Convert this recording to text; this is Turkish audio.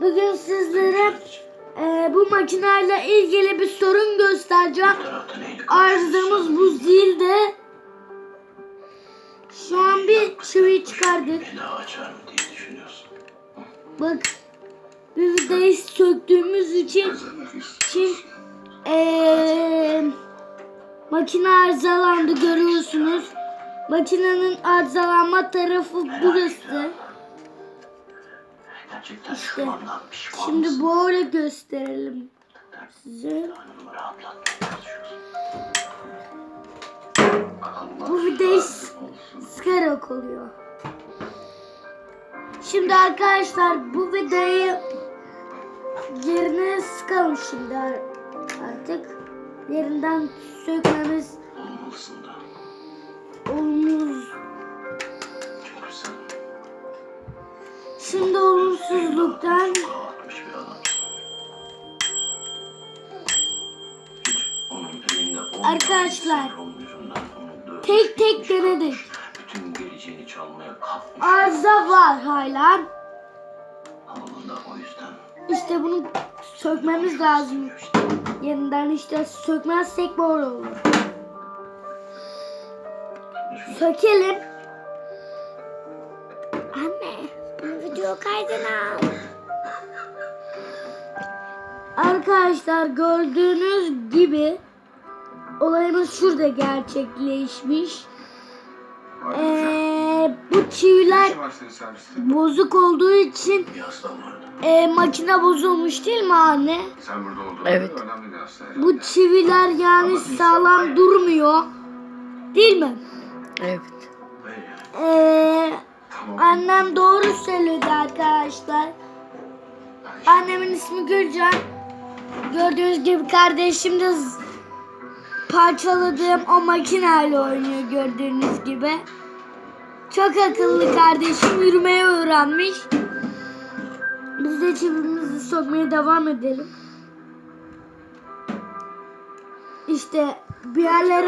Bugün sizlere e, bu makineyle ilgili bir sorun göstereceğim. Arızamız bu zilde. Şu an bir çivi çıkardık. Bak bir vidayı söktüğümüz için için e, makine arızalandı görüyorsunuz. Makinenin arızalanma tarafı burası. Gerçekten İşte, şu andan pişman Şimdi böyle gösterelim size. Bu s- sıkarak oluyor. Şimdi arkadaşlar bu vidayı yerine sıkalım şimdi ar- artık. Yerinden sökmemiz olmalısın da. sen Şimdi bir. Hiç onun elinde olmayan Arkadaşlar, bilgisayarın yüzünden onu dövmüş, tek tek denedik. Bütün geleceğini çalmaya kalkmış. arıza var hala. O yüzden. İşte bunu sökmemiz lazım. Yeniden işte sökmezsek böyle olur. Sökelim. Bunu video kaydına al. Arkadaşlar gördüğünüz gibi olayımız şurada gerçekleşmiş. Ee, bu çiviler bozuk olduğu için e, makine bozulmuş değil mi anne? Sen burada olduğun Evet. önemli bir hasta. Bu çiviler yani sağlam durmuyor. Değil mi? Evet. Annem doğru söyledi arkadaşlar. Annemin ismi Gülcan. Gördüğünüz gibi kardeşim de parçaladığım o makineyle oynuyor gördüğünüz gibi. Çok akıllı kardeşim yürümeyi öğrenmiş. Biz de çivimizi sokmaya devam edelim. İşte bir yerlere